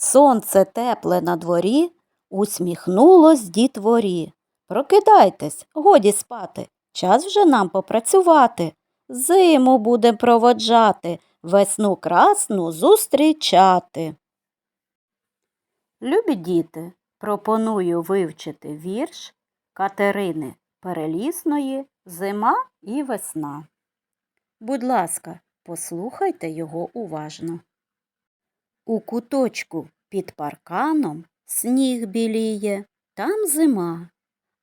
Сонце тепле на дворі, усміхнулось дітворі. Прокидайтесь, годі спати, час вже нам попрацювати. Зиму будем проводжати, весну красну зустрічати. Любі діти, пропоную вивчити вірш Катерини Перелісної Зима і весна. Будь ласка, послухайте його уважно. У куточку під парканом сніг біліє, там зима.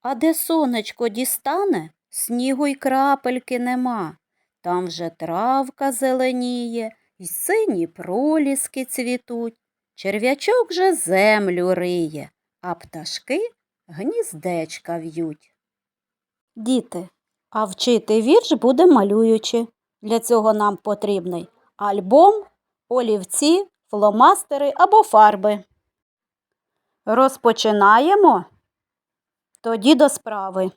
А де сонечко дістане, снігу й крапельки нема. Там вже травка зеленіє, й сині проліски цвітуть. Черв'ячок же землю риє, а пташки гніздечка в'ють. Діти, а вчити вірш буде малюючи. Для цього нам потрібний альбом, олівці, фломастери або фарби. Розпочинаємо. Тоді до справи.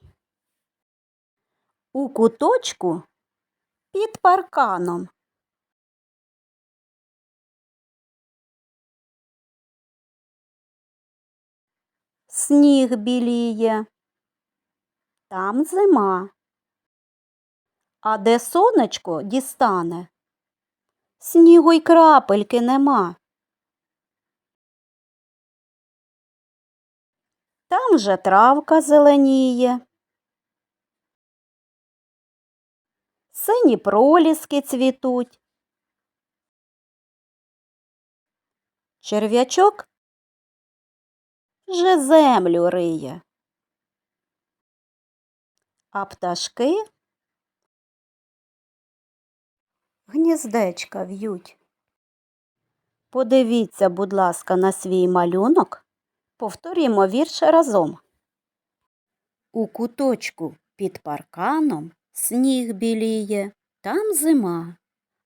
У куточку під парканом. Сніг біліє. Там зима. А де сонечко дістане? Снігу й крапельки нема. Там же травка зеленіє. Сині проліски цвітуть. Черв'ячок же землю риє. А пташки гніздечка в'ють. Подивіться, будь ласка, на свій малюнок. Повторюємо вірш разом. У куточку під парканом сніг біліє, там зима.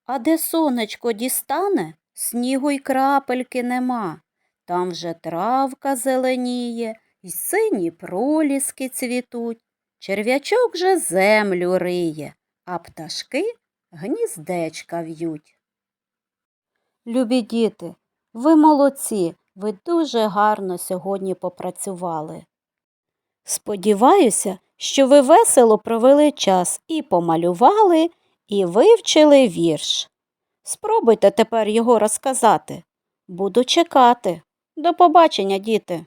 А де сонечко дістане, снігу й крапельки нема. Там вже травка зеленіє, й сині проліски цвітуть. Черв'ячок же землю риє, а пташки гніздечка в'ють. Любі діти, ви молодці, ви дуже гарно сьогодні попрацювали. Сподіваюся, що ви весело провели час і помалювали, і вивчили вірш. Спробуйте тепер його розказати. Буду чекати. До побачення, діти!